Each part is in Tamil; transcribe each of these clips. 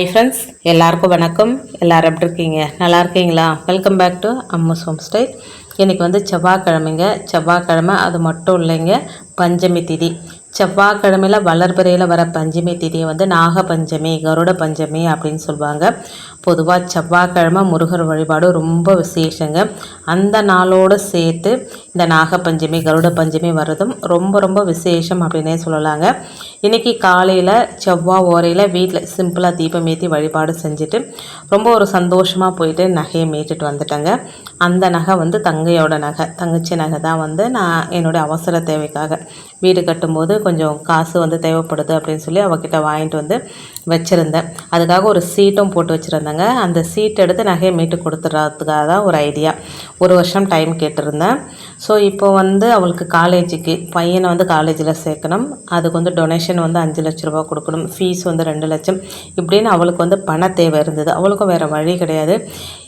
ஹாய் ஃப்ரெண்ட்ஸ் எல்லாருக்கும் வணக்கம். எல்லாரும் எப்படி இருக்கீங்க? நல்லா இருக்கீங்களா? Welcome back to Amma's home style இன்றைக்கி வந்து செவ்வாய்க்கிழமைங்க. செவ்வாய்க்கிழமை அது மட்டும் இல்லைங்க. பஞ்சமி திதி. செவ்வாய்க்கிழமையில் வளர்பிறையில் வர பஞ்சமி திதியை வந்து நாக பஞ்சமி கருட பஞ்சமி அப்படின்னு சொல்லுவாங்க. பொதுவாக செவ்வாய்க்கிழமை முருகர் வழிபாடு ரொம்ப விசேஷங்க. அந்த நாளோடு சேர்த்து இந்த நாக பஞ்சமி கருட பஞ்சமி வர்றதும் ரொம்ப ரொம்ப விசேஷம் அப்படின்னே சொல்லலாங்க. இன்றைக்கி காலையில் செவ்வாய் ஓரையில் வீட்டில் சிம்பிளாக தீபம் ஏற்றி வழிபாடு செஞ்சுட்டு ரொம்ப ஒரு சந்தோஷமாக போயிட்டு நகையை மீட்டுட்டு வந்துட்டேங்க. அந்த நகை வந்து தங்கையோட நகை தங்கச்சி நகை தான் வந்து நான் என்னுடைய அவசர தேவைக்காக. வீடு கட்டும்போது கொஞ்சம் காசு வந்து தேவைப்படுது அப்படின்னு சொல்லி அவகிட்ட வாங்கிட்டு வந்து வச்சுருந்தேன். அதுக்காக ஒரு சீட்டும் போட்டு வச்சுருந்தேங்க. அந்த சீட் எடுத்து நகையை மீட்டு கொடுத்துட்றதுக்காக தான் ஒரு ஐடியா. ஒரு வருஷம் டைம் கேட்டிருந்தேன். ஸோ இப்போ வந்து அவளுக்கு காலேஜுக்கு பையனை வந்து காலேஜில் சேர்க்கணும். அதுக்கு வந்து டொனேஷன் வந்து அஞ்சு லட்ச ரூபா கொடுக்கணும். ஃபீஸ் வந்து ரெண்டு லட்சம். இப்படின்னு அவளுக்கு வந்து பண தேவை இருந்தது. அவளுக்கும் வேறு வழி கிடையாது.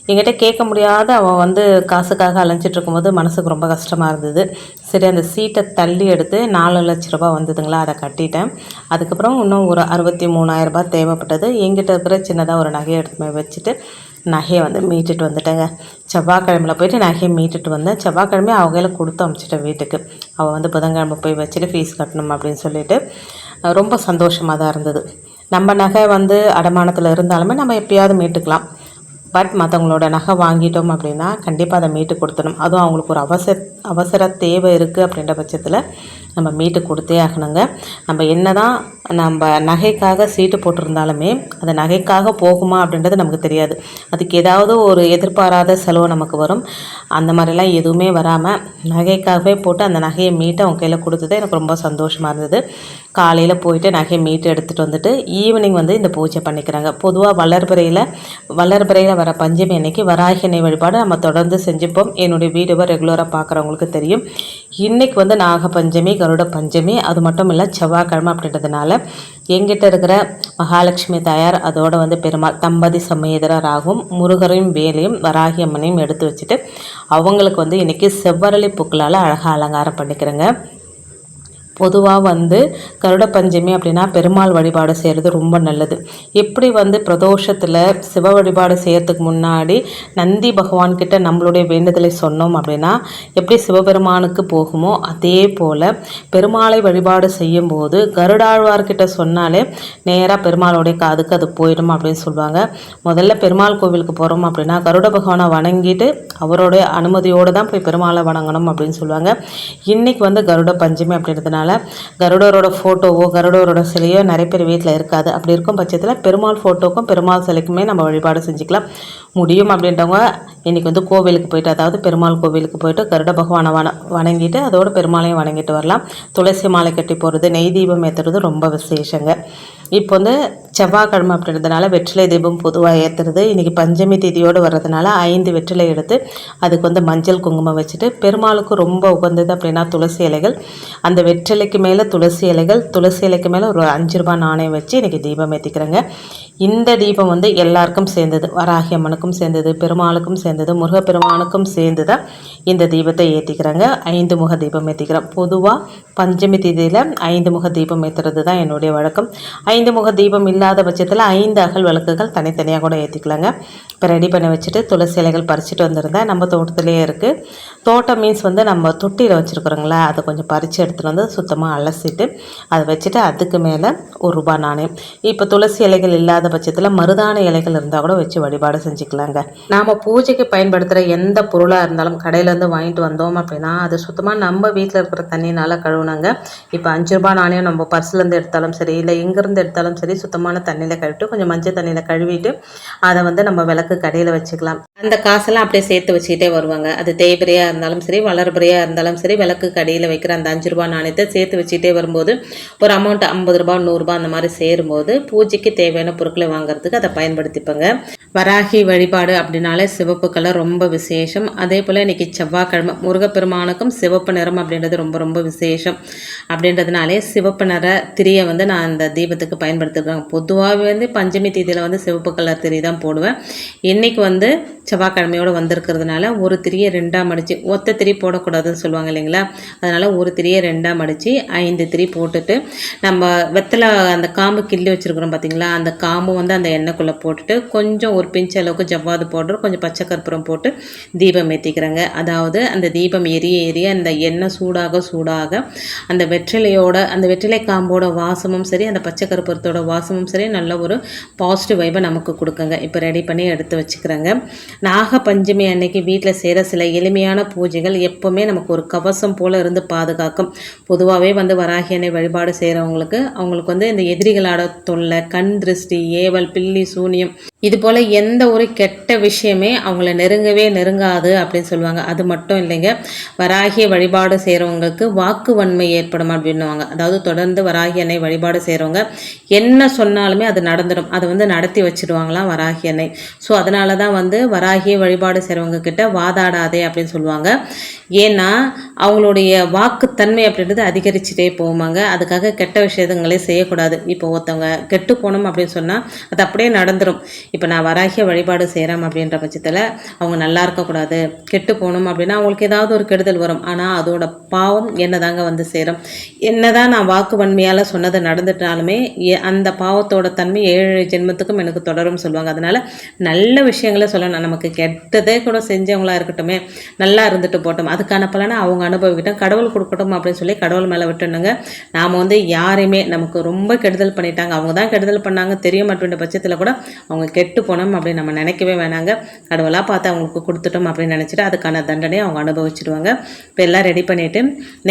என்கிட்ட கேட்க முடியாத அவள் வந்து காசுக்காக அலைஞ்சிட்டு இருக்கும்போது மனசுக்கு ரொம்ப கஷ்டமாக இருந்தது. சரி அந்த சீட்டை தள்ளி எடுத்து நாலு லட்ச ரூபா வந்ததுங்களா? அதை கட்டிட்டேன். அதுக்கப்புறம் இன்னும் ஒரு அறுபத்தி மூணாயிரம் ரூபாய் தேவைப்பட்டது. என்கிட்ட இருக்கிற சின்னதாக ஒரு நகையை எடுத்து போய் வச்சுட்டு நகையை வந்து மீட்டுட்டு வந்துட்டேங்க. செவ்வாய்க்கிழமையில் போயிட்டு நகையை மீட்டுட்டு வந்தேன். செவ்வாய்க்கிழமையே அவங்கள கொடுத்து அனுப்பிச்சிட்டேன் வீட்டுக்கு. அவள் வந்து புதன்கிழமை போய் வச்சுட்டு ஃபீஸ் கட்டணும் அப்படின்னு சொல்லிட்டு ரொம்ப சந்தோஷமாக தான் இருந்தது. நம்ம நகை வந்து அடமானத்தில் இருந்தாலுமே நம்ம எப்பயாவது மீட்டுக்கலாம். பட் மற்றவங்களோட நகை வாங்கிட்டோம் அப்படின்னா கண்டிப்பாக அதை மீட்டு கொடுத்துடணும். அதுவும் அவங்களுக்கு ஒரு அவசர அவசர தேவை இருக்குது அப்படின்ற பட்சத்தில் நம்ம மீட்டு கொடுத்தே ஆகணுங்க. நம்ம என்ன தான் நம்ம நகைக்காக சீட்டு போட்டிருந்தாலுமே அந்த நகைக்காக போகுமா அப்படின்றது நமக்கு தெரியாது. அதுக்கு ஏதாவது ஒரு எதிர்பாராத செலவு நமக்கு வரும். அந்த மாதிரிலாம் எதுவுமே வராமல் நகைக்காகவே போட்டு அந்த நகையை மீட்டு அவங்க கையில் கொடுத்தது எனக்கு ரொம்ப சந்தோஷமாக இருந்தது. காலையில் போயிட்டு நகையை மீட்டு எடுத்துகிட்டு வந்துட்டு ஈவினிங் வந்து இந்த பூஜை பண்ணிக்கிறாங்க. பொதுவாக வளர்பிறையில் வளர்பிறையில் வர பஞ்சமி அன்னைக்கு வராகினை வழிபாடு நம்ம தொடர்ந்து செஞ்சுப்போம். என்னுடைய வீடியோவை ரெகுலராக பார்க்குறவங்களுக்கு தெரியும். இன்றைக்கி வந்து நாகபஞ்சமி கருட பஞ்சமி அது மட்டும் இல்லை செவ்வாய்க்கிழமை அப்படின்றதுனால எங்கிட்ட இருக்கிற மகாலட்சுமி தாயார் அதோடு வந்து பெருமாள் தம்பதி சமேதராகும் முருகரையும் வேலையும் வராகி அம்மனையும் எடுத்து வச்சுட்டு அவங்களுக்கு வந்து இன்றைக்கி செவ்வரளி பூக்களால் அழகாக அலங்காரம் பண்ணிக்கிறேங்க. பொதுவாக வந்து கருட பஞ்சமி அப்படின்னா பெருமாள் வழிபாடு செய்கிறது ரொம்ப நல்லது. எப்படி வந்து பிரதோஷத்தில் சிவ வழிபாடு செய்கிறதுக்கு முன்னாடி நந்தி பகவான்கிட்ட நம்மளுடைய வேண்டுதலை சொன்னோம் அப்படின்னா எப்படி சிவபெருமானுக்கு போகுமோ அதே போல் பெருமாளை வழிபாடு செய்யும்போது கருடாழ்வார்கிட்ட சொன்னாலே நேராக பெருமாளுடைய காதுக்கு அது போயிடும் அப்படின்னு சொல்லுவாங்க முதல்ல பெருமாள் கோவிலுக்கு போகிறோம் அப்படின்னா கருட பகவானை வணங்கிட்டு அவரோட அனுமதியோடு தான் போய் பெருமாளை வணங்கணும் அப்படின்னு சொல்லுவாங்க. இன்றைக்கி வந்து கருட பஞ்சமி அப்படின்றதுனால கருடரோட ஃபோட்டோவோ கருடரோட சிலையோ நிறைய பேர் வீட்டில் இருக்காது. அப்படி இருக்கும் பட்சத்தில் பெருமாள் ஃபோட்டோக்கும் பெருமாள் சிலைக்குமே நம்ம வழிபாடு செஞ்சுக்கலாம். முடியும் அப்படின்றவங்க இன்றைக்கி வந்து கோவிலுக்கு போயிட்டு அதாவது பெருமாள் கோவிலுக்கு போயிட்டு கருட பகவானை வண வணங்கிட்டு அதோட பெருமாளையும் வணங்கிட்டு வரலாம். துளசி மாலை கட்டி போகிறது நெய் தீபம் ஏற்றுறது ரொம்ப விசேஷங்க. இப்போ வந்து செவ்வாய்க்கிழமை அப்படின்றதுனால வெற்றிலை தீபம் பொதுவாக ஏற்றுறது இன்றைக்கி பஞ்சமி தேதியோடு வர்றதுனால ஐந்து வெற்றிலை எடுத்து அதுக்கு வந்து மஞ்சள் குங்குமம் வச்சுட்டு பெருமாளுக்கு ரொம்ப உகந்தது அப்படின்னா துளசி இலைகள். அந்த வெற்றிலைக்கு மேலே துளசி இலைகள் துளசி இலைக்கு மேலே ஒரு அஞ்சு ரூபா நாணயம் வச்சு இன்றைக்கி தீபம் ஏற்றிக்கிறேங்க இந்த தீபம் வந்து எல்லாருக்கும் சேர்ந்தது. வராகி அம்மனுக்கும் சேர்ந்தது பெருமாளுக்கும் சேர்ந்தது முருகப்பெருமானுக்கும் சேர்ந்து தான் இந்த தீபத்தை ஏற்றிக்கிறாங்க ஐந்து முக தீபம் ஏற்றிக்கிறோம் பொதுவாக பஞ்சமி தேதியில் ஐந்து முக தீபம் ஏற்றுறது தான் என்னுடைய வழக்கம். ஐந்து முக தீபம் இல்லாத பட்சத்தில் ஐந்து அகல் விளக்குகள் தனித்தனியாக கூட ஏற்றிக்கலாங்க இப்போ ரெடி பண்ணி வச்சுட்டு துளசி இலைகள் பறிச்சுட்டு வந்திருந்தேன் நம்ம தோட்டத்திலேயே இருக்குது தோட்டம் மீன்ஸ் வந்து நம்ம தொட்டியில் வச்சுருக்குறோங்களா அதை கொஞ்சம் பறித்து எடுத்துகிட்டு வந்து சுத்தமாக அலசிட்டு அதை வச்சுட்டு அதுக்கு மேலே ஒரு ரூபா நாணயம். இப்போ துளசி இலைகள் இல்லாத பட்சத்தில் மருதான இலைகள் இருந்தால் கூட வச்சு வழிபாடு செஞ்சுக்கலாங்க. நாம் பூஜைக்கு பயன்படுத்துகிற எந்த பொருளாக இருந்தாலும் கடையிலேருந்து வாங்கிட்டு வந்தோம் அப்படின்னா அது சுத்தமாக நம்ம வீட்டில் இருக்கிற தண்ணினால் கழுவுனாங்க. இப்போ அஞ்சு ரூபா நாணயம் நம்ம பர்ஸ்லேருந்து எடுத்தாலும் சரி இல்லை எங்கேருந்து எடுத்தாலும் சரி சுத்தமான தண்ணியில் கழுவிட்டு கொஞ்சம் மஞ்சள் தண்ணியில் கழுவிட்டு அதை வந்து நம்ம விளக்கு கடையில் வச்சுக்கலாம். அந்த காசெல்லாம் அப்படியே சேர்த்து வச்சுக்கிட்டே வருவாங்க. அது தேய்பிரையாக இருந்தாலும் சரி வளர்பிரையாக இருந்தாலும் சரி விளக்கு கடையில் வைக்கிற அந்த அஞ்சு ரூபா நாணயத்தை சேர்த்து வச்சுக்கிட்டே வரும்போது ஒரு அமௌண்ட் ஐம்பது ரூபா நூறுரூபா அந்த மாதிரி சேரும்போது பூஜைக்கு தேவையான பொருட்களை வாங்குறதுக்கு அதை பயன்படுத்திப்பாங்க. வராகி வழிபாடு அப்படின்னாலே சிவப்பு கலர் ரொம்ப விசேஷம். அதே போல் இன்றைக்கி செவ்வாய்க்கிழமை முருகப்பெருமானுக்கும் சிவப்பு நிறம் அப்படின்றது ரொம்ப ரொம்ப விசேஷம். அப்படின்றதுனாலே சிவப்பு நிற திரியை வந்து நான் அந்த தீபத்துக்கு பயன்படுத்திருக்கேன். பொதுவாகவே வந்து பஞ்சமி தீதியில் வந்து சிவப்பு கலர் திரி தான் போடுவேன். இன்றைக்கி வந்து செவ்வாய்க்கிழமையோடு வந்திருக்கிறதுனால ஒரு திரியை ரெண்டாக மடித்து ஒத்த திரி போடக்கூடாதுன்னு சொல்லுவாங்க இல்லைங்களா? அதனால் ஒரு திரியை ரெண்டாக மடித்து ஐந்து திரி போட்டுட்டு நம்ம வெத்தலை அந்த காம்பு கிள்ளி வச்சுருக்குறோம் பார்த்தீங்களா அந்த காம்பு வந்து அந்த எண்ணெய்க்குள்ளே போட்டுட்டு கொஞ்சம் ஒரு பிஞ்ச் அளவுக்கு ஜவ்வாது பவுடர் கொஞ்சம் பச்சை கற்பூரம் போட்டு தீபம் ஏற்றிக்கிறேங்க அதாவது அந்த தீபம் எரிய எரிய அந்த எண்ணெய் சூடாக சூடாக அந்த வெற்றிலையோட அந்த வெற்றிலை காம்போட வாசமும் சரி அந்த பச்சை கற்பூரத்தோட வாசமும் சரி நல்ல ஒரு பாசிட்டிவ் வைப்பை நமக்கு கொடுக்குங்க. இப்போ ரெடி பண்ணி எடுத்து வச்சுக்கிறேங்க. நாக பஞ்சமி அன்னைக்கு வீட்டில் செய்கிற சில எளிமையான பூஜைகள் எப்போவுமே நமக்கு ஒரு கவசம் போல் இருந்து பாதுகாக்கும். பொதுவாகவே வந்து வராகி அன்னை வழிபாடு செய்கிறவங்களுக்கு அவங்களுக்கு வந்து இந்த எதிரிகளோட தொல்லை கண் திருஷ்டி ஏவல் பில்லி சூனியம் இது போல் எந்த ஒரு கெட்ட விஷயமே அவங்கள நெருங்கவே நெருங்காது அப்படின்னு சொல்லுவாங்க. அது மட்டும் இல்லைங்க வராகிய வழிபாடு செய்கிறவங்களுக்கு வாக்கு வன்மை ஏற்படும் அப்படின்னுவாங்க. அதாவது தொடர்ந்து வராகி அன்னை வழிபாடு செய்கிறவங்க என்ன சொன்னாலுமே அது நடந்துடும். அதை வந்து நடத்தி வச்சுடுவாங்களாம் வராகி அன்னை. ஸோ அதனால தான் வந்து வராகிய வழிபாடு செய்கிறவங்க கிட்ட வாதாடாதே அப்படின்னு சொல்லுவாங்க. ஏன்னா அவங்களுடைய வாக்குத்தன்மை அப்படின்றது அதிகரிச்சுட்டே போவாங்க அதுக்காக கெட்ட விஷயங்களே செய்யக்கூடாது. இப்போ ஒருத்தவங்க கெட்டு போனோம் அப்படின்னு சொன்னால் அது அப்படியே நடந்துடும் இப்போ நான் வராகிய வழிபாடு செய்கிறேன் அப்படின்ற பட்சத்தில் அவங்க நல்லா இருக்கக்கூடாது. கெட்டு போகணும் அப்படின்னா அவங்களுக்கு ஏதாவது ஒரு கெடுதல் வரும். ஆனால் அதோட பாவம் என்னதாங்க வந்து சேரும். என்னதான் நான் வாக்கு வன்மையால் சொன்னது நடந்துட்டாலுமே எ- அந்த பாவத்தோட தன்மை ஏழு ஜென்மத்துக்கும் எனக்கு தொடரும் சொல்லுவாங்க. அதனால் நல்ல நல்ல விஷயங்களை சொல்லணும். நமக்கு கெட்டதே கூட செஞ்சவங்களா இருக்கட்டுமே நல்லா இருந்துட்டு போட்டோம் அதுக்கான பலனை அவங்க அனுபவிக்கட்டும். கடவுள் கொடுக்கட்டும் அப்படின்னு சொல்லி கடவுள் மேலே விட்டுணுங்க நாம் வந்து யாரையுமே நமக்கு ரொம்ப கெடுதல் பண்ணிட்டாங்க. அவங்க தான் கெடுதல் பண்ணாங்க. தெரியும் அப்படின்ற பட்சத்தில் கூட அவங்க கெட்டு போனோம் அப்படின்னு நம்ம நினைக்கவே வேணாங்க. கடவுளாக பார்த்து அவங்களுக்கு கொடுத்துட்டோம் அப்படின்னு நினச்சிட்டு அதுக்கான தண்டனையை அவங்க அனுபவிச்சிடுவாங்க இப்போ எல்லாம் ரெடி பண்ணிவிட்டு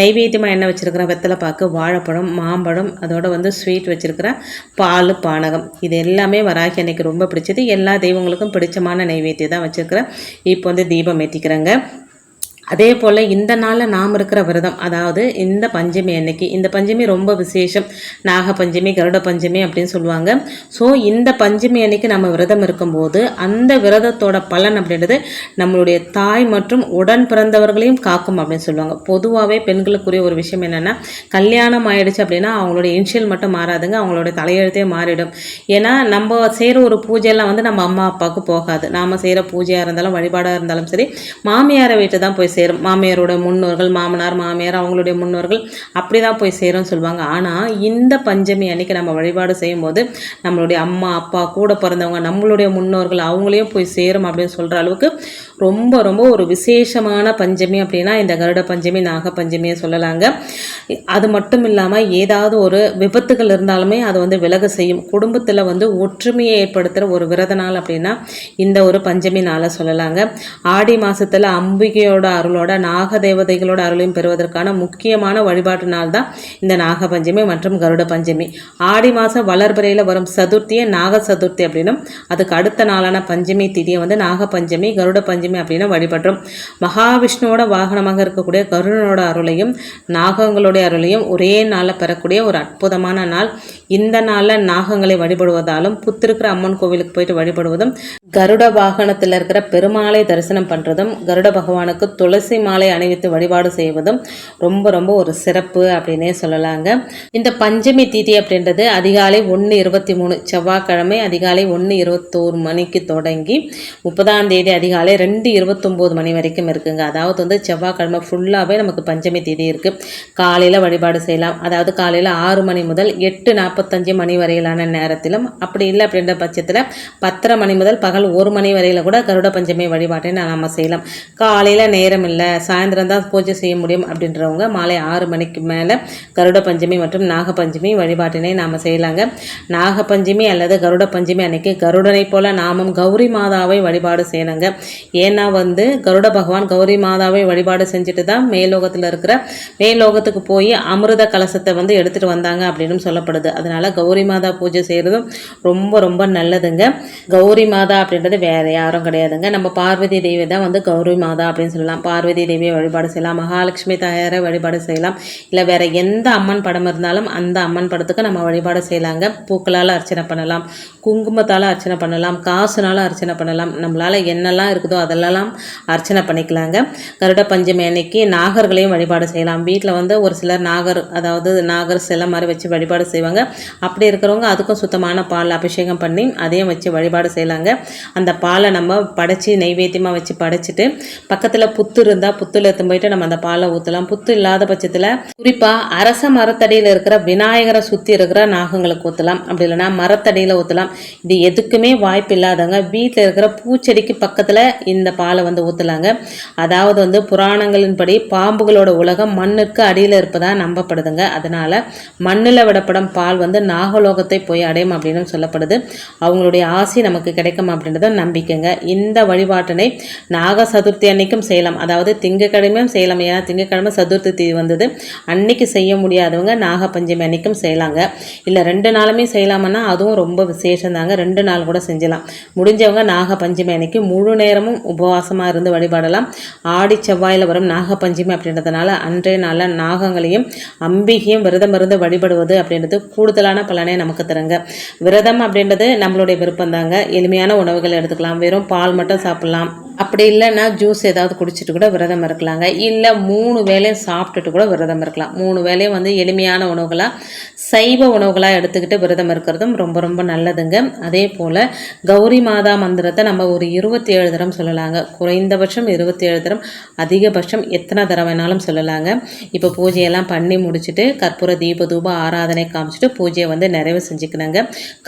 நெய்வேத்தியமாக என்ன வச்சுருக்கிறேன் வெத்தலை பாக்கு வாழைப்பழம் மாம்பழம் அதோட வந்து ஸ்வீட் வச்சுருக்கிறேன் பால் பானகம். இது எல்லாமே வராகி அன்னைக்கு ரொம்ப பிடிச்சது. எல்லா தெய்வங்களுக்கும் பிடிச்சமான நெய்வேத்தியம் தான் வச்சுருக்கிறேன். இப்போ வந்து தீபம் ஏற்றிக்கிறேங்க அதே போல் இந்த நாளில் நாம் இருக்கிற விரதம் அதாவது இந்த பஞ்சமி அன்னைக்கு இந்த பஞ்சமி ரொம்ப விசேஷம் நாக பஞ்சமி கருட பஞ்சமி அப்படின்னு சொல்லுவாங்க. ஸோ இந்த பஞ்சமி அன்னைக்கு நம்ம விரதம் இருக்கும்போது அந்த விரதத்தோட பலன் அப்படின்றது நம்மளுடைய தாய் மற்றும் உடன் பிறந்தவர்களையும் காக்கும் அப்படின்னு சொல்லுவாங்க. பொதுவாகவே பெண்களுக்குரிய ஒரு விஷயம் என்னென்னா கல்யாணம் ஆயிடுச்சு அப்படின்னா அவங்களுடைய இன்ஷியல் மட்டும் மாறாதுங்க அவங்களுடைய தலையெழுத்தே மாறிடும். ஏன்னா நம்ம செய்கிற ஒரு பூஜையெல்லாம் வந்து நம்ம அம்மா அப்பாவுக்கு போகாது. நாம் செய்கிற பூஜையாக இருந்தாலும் வழிபாடாக இருந்தாலும் சரி மாமியாரை வீட்டு தான் போய் போய் சேரும். மாமியாரோட முன்னோர்கள் மாமனார் மாமியார் அவங்களுடைய முன்னோர்கள் அப்படி தான் போய் சேரும்னு சொல்லுவாங்க. ஆனால் இந்த பஞ்சமி அன்னைக்கு நம்ம வழிபாடு செய்யும்போது நம்மளுடைய அம்மா அப்பா கூட பிறந்தவங்க நம்மளுடைய முன்னோர்கள் அவங்களையும் போய் சேரும் அப்படின்னு சொல்கிற அளவுக்கு ரொம்ப ரொம்ப ஒரு விசேஷமான பஞ்சமி அப்படின்னா இந்த கருட பஞ்சமி நாக பஞ்சமியை சொல்லலாங்க. அது மட்டும் இல்லாமல் ஏதாவது ஒரு விபத்துகள் இருந்தாலுமே அது வந்து விலக செய்யும். குடும்பத்தில் வந்து ஒற்றுமையை ஏற்படுத்துகிற ஒரு விரத நாள் அப்படின்னா இந்த ஒரு பஞ்சமி நாளை சொல்லலாங்க. ஆடி மாதத்தில் அம்பிகையோட அருளோட நாக தேவதைகளோட அருளையும் பெறுவதற்கான முக்கியமான வழிபாட்டு நாள் தான் இந்த நாக பஞ்சமி மற்றும் கருட பஞ்சமி. ஆடி மாதம் வளர்பிறையில் வரும் சதுர்த்தியை நாக சதுர்த்தி அப்படின்னும் அதுக்கு அடுத்த நாளான பஞ்சமி திதியை வந்து நாக பஞ்சமி கருட பஞ்சமி அப்படின்னு வழிபடுறோம். மகாவிஷ்ணுவோட வாகனமாக இருக்கக்கூடிய கருணனோட அருளையும் நாகங்களுடைய அருளையும் ஒரே நாளில் பெறக்கூடிய ஒரு அற்புதமான நாள். இந்த நாளில் நாகங்களை வழிபடுவதாலும் புத்திருக்கிற அம்மன் கோவிலுக்கு போயிட்டு வழிபடுவதும் கருட வாகனத்தில் இருக்கிற பெருமாளை தரிசனம் பண்ணுறதும் கருட பகவானுக்கு துளசி மாலை அணிவித்து வழிபாடு செய்வதும் ரொம்ப ரொம்ப ஒரு சிறப்பு அப்படின்னே சொல்லலாங்க. இந்த பஞ்சமி தீதி அப்படின்றது அதிகாலை ஒன்று இருபத்தி மூணு செவ்வாய்க்கிழமை அதிகாலை ஒன்று இருபத்தோரு மணிக்கு தொடங்கி முப்பதாம் தேதி அதிகாலை ரெண்டு ரெண்டு இருபத்தொம்போது மணி வரைக்கும் இருக்குங்க. அதாவது வந்து செவ்வாய்க்கிழமை ஃபுல்லாகவே நமக்கு பஞ்சமி தேதி இருக்குது காலையில் வழிபாடு செய்யலாம். அதாவது காலையில் ஆறு மணி முதல் எட்டு நாற்பத்தஞ்சு மணி வரையிலான நேரத்திலும் அப்படி இல்லை அப்படின்ற பட்சத்தில் பத்தரை மணி முதல் பகல் ஒரு மணி வரையில் கூட கருட பஞ்சமி வழிபாட்டை நம்ம செய்யலாம். காலையில் நேரம் இல்லை சாயந்தரம் தான் பூஜை செய்ய முடியும் அப்படின்றவங்க மாலை ஆறு மணிக்கு மேலே கருட பஞ்சமி மற்றும் நாகப்பஞ்சமி வழிபாட்டினை நாம் செய்யலாங்க. நாகப்பஞ்சமி அல்லது கருட பஞ்சமி அன்னைக்கு கருடனை போல நாமும் கௌரி மாதாவை வழிபாடு செய்யணுங்க. ஏன்னா வந்து கருட பகவான் கௌரி மாதாவை வழிபாடு செஞ்சுட்டு தான் மேலோகத்தில் இருக்கிற மேலோகத்துக்கு போய் அமிர்த கலசத்தை வந்து எடுத்துகிட்டு வந்தாங்க அப்படின்னு சொல்லப்படுது. அதனால் கௌரி மாதா பூஜை செய்கிறதும் ரொம்ப ரொம்ப நல்லதுங்க. கௌரி மாதா அப்படின்றது வேறு யாரும் கிடையாதுங்க. நம்ம பார்வதி தேவி தான் வந்து கௌரி மாதா அப்படின்னு சொல்லலாம். பார்வதி தேவியை வழிபாடு செய்யலாம். மகாலட்சுமி தாயாரை வழிபாடு செய்யலாம். இல்லை வேறு எந்த அம்மன் படம் இருந்தாலும் அந்த அம்மன் படத்துக்கு நம்ம வழிபாடு செய்யலாங்க. பூக்களால் அர்ச்சனை பண்ணலாம். குங்குமத்தால் அர்ச்சனை பண்ணலாம். காசுனால அர்ச்சனை பண்ணலாம். நம்மளால் என்னெல்லாம் இருக்குதோ அதை அதெல்லாம் அர்ச்சனை பண்ணிக்கலாங்க. கருட பஞ்சமி அன்னைக்கு நாகர்களையும் வழிபாடு செய்யலாம். வீட்டில் வந்து ஒரு சிலர் நாகர் அதாவது நாகர் சிலை மாதிரி வச்சு வழிபாடு செய்வாங்க. அப்படி இருக்கிறவங்க அதுக்கும் சுத்தமான பால் அபிஷேகம் பண்ணி அதையும் வச்சு வழிபாடு செய்யலாங்க. அந்த பாலை நம்ம படைச்சி நெய்வேத்தியமாக வச்சு படைச்சிட்டு பக்கத்தில் புத்து இருந்தால் புத்தில் எடுத்து போயிட்டு நம்ம அந்த பாலை ஊற்றலாம் புத்து இல்லாத பட்சத்தில் குறிப்பாக அரச மரத்தடியில் இருக்கிற விநாயகரை சுற்றி இருக்கிற நாகங்களுக்கு ஊற்றலாம் அப்படி இல்லைன்னா மரத்தடியில் ஊற்றலாம் இது எதுக்குமே வாய்ப்பு இல்லாதவங்க வீட்டில் இருக்கிற பூச்செடிக்கு பக்கத்தில் இந்த இந்த பாலை வந்து ஊற்றலாங்க அதாவது வந்து புராணங்களின்படி பாம்புகளோட உலகம் மண்ணுக்கு அடியில் இருப்பதாக நம்பப்படுதுங்க. அதனால் மண்ணில் விடப்படும் பால் வந்து நாகலோகத்தை போய் அடையும் அப்படின்னு சொல்லப்படுது. அவங்களுடைய ஆசை நமக்கு கிடைக்கும் அப்படின்றத நம்பிக்கைங்க. இந்த வழிபாட்டினை நாக சதுர்த்தி அன்னைக்கும் செய்யலாம். அதாவது திங்கக்கிழமையும் செய்யலாம். ஏன்னா திங்கக்கிழமை சதுர்த்தி தீ வந்தது. அன்னைக்கு செய்ய முடியாதவங்க நாகப்பஞ்சமி அன்னைக்கும் செய்யலாங்க. இல்லை ரெண்டு நாளுமே செய்யலாமன்னா அதுவும் ரொம்ப விசேஷம் தாங்க ரெண்டு நாள் கூட செஞ்சலாம். முடிஞ்சவங்க நாகப்பஞ்சமி அன்னைக்கு முழு நேரமும் உபவாசமாக இருந்து வழிபாடலாம். ஆடி செவ்வாயில் வரும் நாகப்பஞ்சமி அப்படின்றதுனால அன்றைய நாளில் நாகங்களையும் அம்பிகையும் விரதம் இருந்து வழிபடுவது அப்படின்றது கூடுதலான பலனை நமக்கு தருங்க. விரதம் அப்படின்றது நம்மளுடைய விருப்பம் தாங்க எளிமையான உணவுகள் எடுத்துக்கலாம். வெறும் பால் மட்டும் சாப்பிட்லாம். அப்படி இல்லைன்னா ஜூஸ் ஏதாவது குடிச்சிட்டு கூட விரதம் இருக்கலாங்க. இல்லை மூணு வேளையும் சாப்பிட்டுட்டு கூட விரதம் இருக்கலாம். மூணு வேளையும் வந்து எளிமையான உணவுகளாக சைவ உணவுகளாக எடுத்துக்கிட்டு விரதம் இருக்கிறதும் ரொம்ப ரொம்ப நல்லதுங்க. அதே போல் கௌரி மாதா மந்திரத்தை நம்ம ஒரு இருபத்தி ஏழு தரம் சொல்லலாங்க. குறைந்தபட்சம் இருபத்தி ஏழு தரம் அதிகபட்சம் எத்தனை தரம் வேணாலும் சொல்லலாங்க. இப்போ பூஜையெல்லாம் பண்ணி முடிச்சுட்டு கற்பூர தீப தூப ஆராதனை காமிச்சிட்டு பூஜையை வந்து நிறைவு செஞ்சுக்கணுங்க.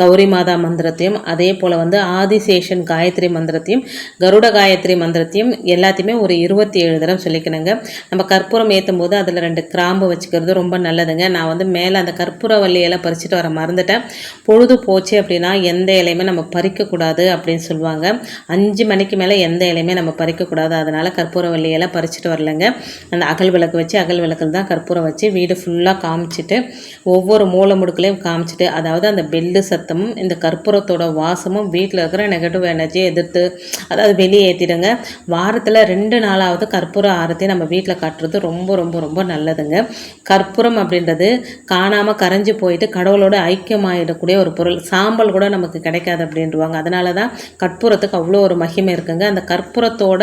கௌரி மாதா மந்திரத்தையும் அதே போல் வந்து ஆதிசேஷன் காயத்ரி மந்திரத்தையும் கருட காயத்ரி மந்திரத்தையும் எல்லாத்தையுமே ஒரு இருபத்தி ஏழு தரம் சொல்லிக்கணுங்க. நம்ம கற்பூரம் ஏற்றும் போது அதில் ரெண்டு கிராம்பு வச்சுக்கிறது ரொம்ப நல்லதுங்க. நான் வந்து மேலே அந்த கற்பூரவல்லி இலை பறிச்சுட்டு வர மறந்துட்டேன். பொழுது போச்சு அப்படின்னா எந்த இலையுமே நம்ம பறிக்கக்கூடாது அப்படின்னு சொல்லுவாங்க. அஞ்சு மணிக்கு மேலே எந்த இலையுமே நம்ம பறிக்கக்கூடாது. அதனால் கற்பூரவல்லி இலை பறிச்சுட்டு வரலங்க. அந்த அகல் விளக்கு வச்சு அகல் விளக்கில் தான் கற்பூரம் வச்சு வீடு ஃபுல்லாக காமிச்சிட்டு ஒவ்வொரு மூலை முடுக்கலையும் காமிச்சிட்டு அதாவது அந்த பெல்லு சத்தமும் இந்த கற்பூரத்தோட வாசமும் வீட்டில் இருக்கிற நெகட்டிவ் எனர்ஜியை எதிர்த்து அதாவது வெளியே ஏற்றிடுங்க வாரத்தில் ரெண்டு நாளாவது கற்பூர ஆரத்தி நம்ம வீட்டில் காட்டுறது ரொம்ப ரொம்ப ரொம்ப நல்லதுங்க. கற்பூரம் அப்படின்றது காணாமல் கரைஞ்சி போயிட்டு கடவுளோட ஐக்கியமாயிடக்கூடிய ஒரு பொருள். சாம்பல் கூட நமக்கு கிடைக்காது அப்படின்றவாங்க. அதனால தான் கற்பூரத்துக்கு அவ்வளோ ஒரு மகிமை இருக்குங்க. அந்த கற்பூரத்தோட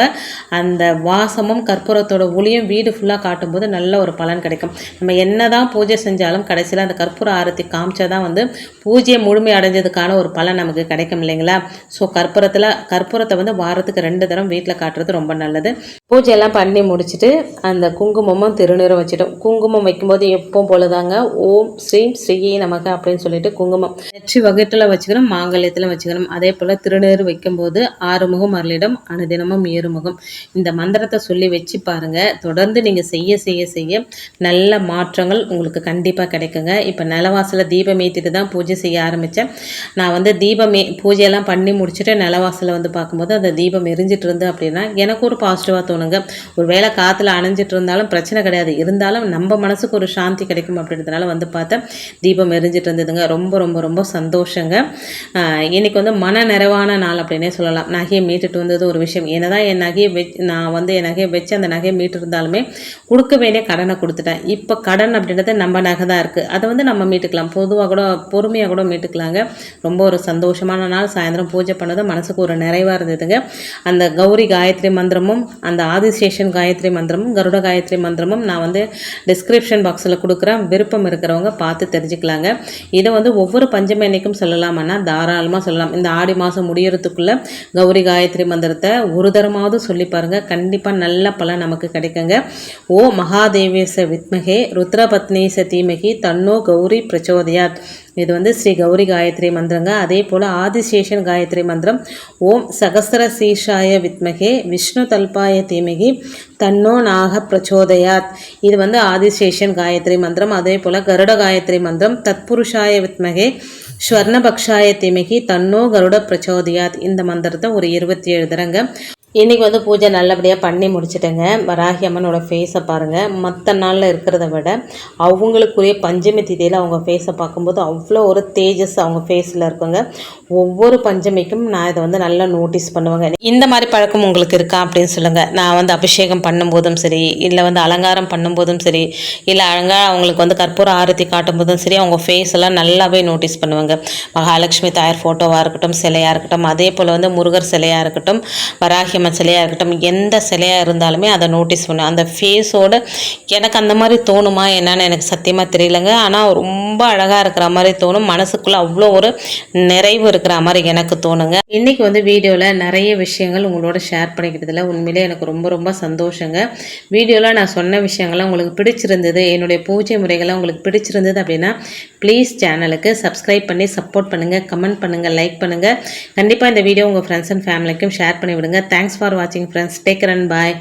அந்த வாசமும் கற்பூரத்தோட ஒளியும் வீடு ஃபுல்லாக காட்டும்போது நல்ல ஒரு பலன் கிடைக்கும். நம்ம என்ன தான் பூஜை செஞ்சாலும் கடைசியில் அந்த கற்பூர ஆரத்தி காமிச்சா தான் வந்து பூஜையை முழுமை அடைஞ்சதுக்கான ஒரு பலன் நமக்கு கிடைக்கும் இல்லைங்களா? ஸோ கற்பூரத்தில் கற்பூரத்தை வந்து வாரத்துக்கு ரெண்டு தரம் வீட்டில் காட்டுறது ரொம்ப நல்லது. பூஜையெல்லாம் பண்ணி முடிச்சுட்டு அந்த குங்குமமும் திருநீரும் வச்சுட்டோம் குங்குமம் வைக்கும்போது எப்போ போலதாங்க. ஓம் ஸ்ரீம் ஸ்ரீயே நமக்கு அப்படின்னு சொல்லிட்டு குங்குமம். நெற்றி வகுட்டில் வச்சுக்கணும் மாங்கல்யத்தில் வச்சுக்கணும். அதே போல் திருநீர் வைக்கும்போது ஆறுமுகம் அருளிடம் அனுதினமும் ஏறுமுகம். இந்த மந்திரத்தை சொல்லி வச்சு பாருங்க. தொடர்ந்து நீங்கள் செய்ய செய்ய செய்ய நல்ல மாற்றங்கள் உங்களுக்கு கண்டிப்பாக கிடைக்குங்க. இப்போ நிலவாசலில் தீபம் ஏற்றிட்டு தான் பூஜை செய்ய ஆரம்பித்தேன் நான் வந்து தீபம் பூஜையெல்லாம் பண்ணி முடிச்சுட்டு நிலவாசலில் வந்து பார்க்கும்போது அந்த தீபம் எரிஞ்சிட்டு இருந்து அப்படின்னா எனக்கு ஒரு பாசிட்டிவாக தோணுங்க. ஒரு வேளை காற்றுல அணைஞ்சிட்டு இருந்தாலும் பிரச்சனை கிடையாது. இருந்தாலும் நம்ம மனசுக்கு ஒரு சாந்தி கிடைக்கும் அப்படின்றதுனால வந்து பார்த்தேன். தீபம் எரிஞ்சிட்டு இருந்ததுங்க ரொம்ப ரொம்ப ரொம்ப சந்தோஷங்க. இன்றைக்கி வந்து மன நிறைவான நாள் அப்படின்னே சொல்லலாம். நகையை மீட்டுட்டு வந்தது ஒரு விஷயம். என்னதான் என் நகையை வெச் நான் வந்து என் நகையை வச்சு அந்த நகையை மீட்டு இருந்தாலுமே கொடுக்க வேண்டிய கடனை கொடுத்துட்டேன். இப்போ கடன் அப்படின்றது நம்ம நகை தான் இருக்குது அதை வந்து நம்ம மீட்டுக்கலாம். பொதுவாக கூட பொறுமையாக கூட மீட்டுக்கலாங்க. ரொம்ப ஒரு சந்தோஷமான நாள். சாயந்தரம் பூஜை பண்ணது மனசுக்கு ஒரு நிறைவாக இருந்ததுங்க. அந்த கௌரி காயத்ரி மந்திரமும் அந்த ஆதிசேஷன் காயத்ரி மந்திரமும் கருட காயத்ரி மந்திரமும் நான் வந்து டிஸ்கிரிப்ஷன் பாக்ஸில் கொடுக்குறேன். விருப்பம் இருக்கிறவங்க பார்த்து தெரிஞ்சுக்கலாங்க. இதை வந்து ஒவ்வொரு பஞ்சமி அன்னைக்கும் சொல்லலாமன்னா தாராளமாக சொல்லலாம். இந்த ஆடி மாதம் முடியறதுக்குள்ளே கௌரி காயத்ரி மந்திரத்தை ஒரு தரமாவது சொல்லி பாருங்கள் கண்டிப்பாக நல்ல பலன் நமக்கு கிடைக்குங்க. ஓ மகாதேவேச வித்மகே ருத்ரபத்னேச தீமகி தன்னோ கௌரி பிரச்சோதயாத். இது வந்து ஸ்ரீ கௌரி காயத்ரி மந்திரங்க. அதே போல் ஆதிசேஷன் காயத்ரி மந்திரம். ஓம் சகஸ்ர சீஷாய வித்மகே விஷ்ணு தல்பாய தீமகி தன்னோ நாக பிரச்சோதயாத். இது வந்து ஆதிசேஷன் காயத்ரி மந்திரம். அதே போல் கருட காயத்ரி மந்திரம். தத்புருஷாய வித்மகே ஸ்வர்ணபக்ஷாய தீமகி தன்னோ கருட பிரச்சோதயாத். இந்த மந்திரத்தை ஒரு இருபத்தி ஏழு தரங்க இன்றைக்கி வந்து பூஜை நல்லபடியாக பண்ணி முடிச்சிட்டேங்க. வராகி அம்மனோட ஃபேஸை பாருங்கள் மற்ற நாளில் இருக்கிறத விட அவங்களுக்குரிய பஞ்சமி திதியில் அவங்க ஃபேஸை பார்க்கும்போது அவ்வளோ ஒரு தேஜஸ் அவங்க ஃபேஸில் இருக்குங்க. ஒவ்வொரு பஞ்சமிக்கும் நான் இதை வந்து நல்லா நோட்டீஸ் பண்ணுவேங்க. இந்த மாதிரி பழக்கம் உங்களுக்கு இருக்கா அப்படின்னு சொல்லுங்கள் நான் வந்து அபிஷேகம் பண்ணும்போதும் சரி இல்லை வந்து அலங்காரம் பண்ணும்போதும் சரி இல்லை அழகாக அவங்களுக்கு வந்து கற்பூர ஆரத்தி காட்டும்போதும் சரி அவங்க ஃபேஸ் எல்லாம் நல்லாவே நோட்டீஸ் பண்ணுவாங்க. மகாலட்சுமி தாயார் ஃபோட்டோவாக இருக்கட்டும் சிலையாக இருக்கட்டும் அதே போல் வந்து முருகர் சிலையாக இருக்கட்டும் வராகி மாரியம்மன் சிலையாக இருக்கட்டும் எந்த சிலையாக இருந்தாலுமே அதை நோட்டீஸ் பண்ணேன் அந்த ஃபேஸோட எனக்கு அந்த மாதிரி தோணுமா என்னன்னு எனக்கு சத்தியமாக தெரியலங்க. ஆனால் ரொம்ப அழகாக இருக்கிற மாதிரி தோணும். மனசுக்குள்ளே அவ்வளோ ஒரு நிறைவு இருக்கிற மாதிரி எனக்கு தோணுங்க. இன்றைக்கி வந்து வீடியோவில் நிறைய விஷயங்கள் உங்களோட ஷேர் பண்ணிக்கிட்டதில் உண்மையிலே எனக்கு ரொம்ப ரொம்ப சந்தோஷங்க. வீடியோவில் நான் சொன்ன விஷயங்கள்லாம் உங்களுக்கு பிடிச்சிருந்தது என்னுடைய பூஜை முறைகள்லாம் உங்களுக்கு பிடிச்சிருந்தது அப்படின்னா ப்ளீஸ் சேனலுக்கு சப்ஸ்கிரைப் பண்ணி சப்போர்ட் பண்ணுங்கள் கமெண்ட் பண்ணுங்கள் லைக் பண்ணுங்கள் கண்டிப்பாக இந்த வீடியோ உங்கள் ஃப்ரெண்ட்ஸ் அண்ட் ஃபேமிலிக்கும் ஷேர் பண்ணி விடுங்க தேங்க்ஸ் ஃபார் வாட்சிங் ஃப்ரெண்ட்ஸ் டேக் ரன் பாய்